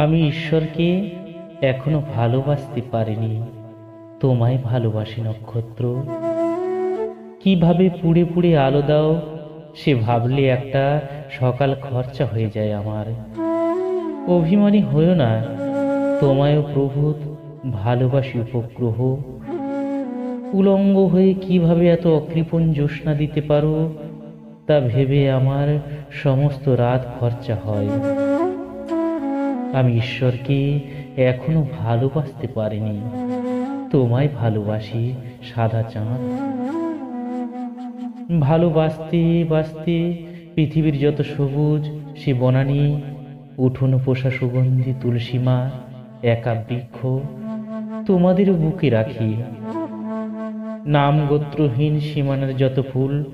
আমি ঈশ্বরকে এখনও ভালোবাসতে পারিনি। তোমায় ভালোবাসি, নক্ষত্র। কীভাবে পুড়ে পুড়ে আলো দাও, সে ভাবলে একটা সকাল খরচা হয়ে যায় আমার। অভিমানী হয়েও না, তোমায়ও প্রভূত ভালোবাসি উপগ্রহ। উলঙ্গ হয়ে কীভাবে এত অকৃপণ জ্যোৎস্না দিতে পারো, তা ভেবে আমার সমস্ত রাত খরচা হয়। আমি ঈশ্বরকে এখনও ভালোবাসতে পারিনি। তোমায় ভালোবাসি সাদা চাঁদ। ভালোবাসতে বাসতে পৃথিবীর যত সবুজ সে বনানি, উঠোন পোষা সুগন্ধি তুলসীমা একা বৃক্ষ তোমাদেরও বুকে রাখি। নাম গোত্রহীন সীমানার যত ফুল,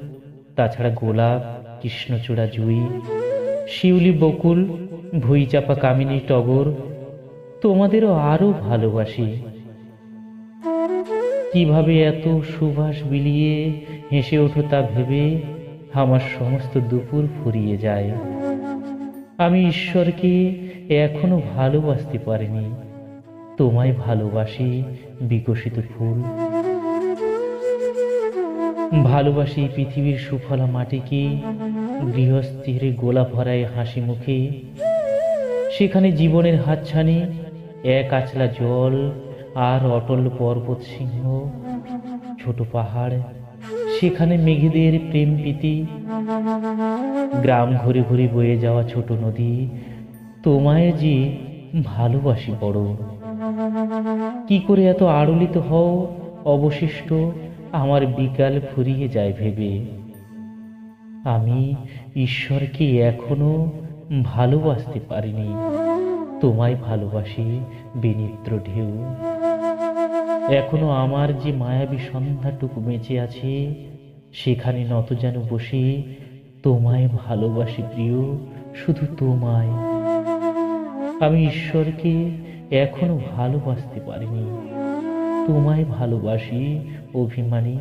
তাছাড়া গোলাপ, কৃষ্ণচূড়া জুই, শিউলি বকুল ভুইচাপা কামিনী টগর, তোমাদেরও আরও ভালোবাসি। কীভাবে এত সুবাস বিলিয়ে হেসে ওঠো তা ভেবে আমার সমস্ত দুপুর ফুরিয়ে যায়। আমি ঈশ্বরকে এখনও ভালোবাসতে পারিনি। তোমায় ভালোবাসি বিকশিত ফুল। ভালোবাসি পৃথিবীর সুফলা মাটিকে, গৃহস্থির গোলা ভরায় হাসি মুখে। সেখানে জীবনের হাতছানি, এক আছলা জল আর অটল পর্বত সিংহ, ছোট পাহাড়, সেখানে মেঘেদের প্রেম প্রীতি, গ্রাম ঘুরে ঘুরে বয়ে যাওয়া ছোট নদী, তোমায় যে ভালোবাসি বড়। কি করে এত আড়লিত হও, অবশিষ্ট আমার বিকাল ফুরিয়ে যায় ভেবে। আমি ঈশ্বরকে এখনও ভালোবাসতে পারিনি। তোমায় ভালোবাসি বিনিদ্র ঢেউ। এখনও আমার যে মায়াবী সন্ধ্যাটুকু বেঁচে আছে, সেখানে নত যেন বসে তোমায় ভালোবাসি প্রিয়, শুধু তোমায়। আমি ঈশ্বরকে এখনও ভালোবাসতে পারিনি। তোমায় ভালোবাসি, অভিমানী।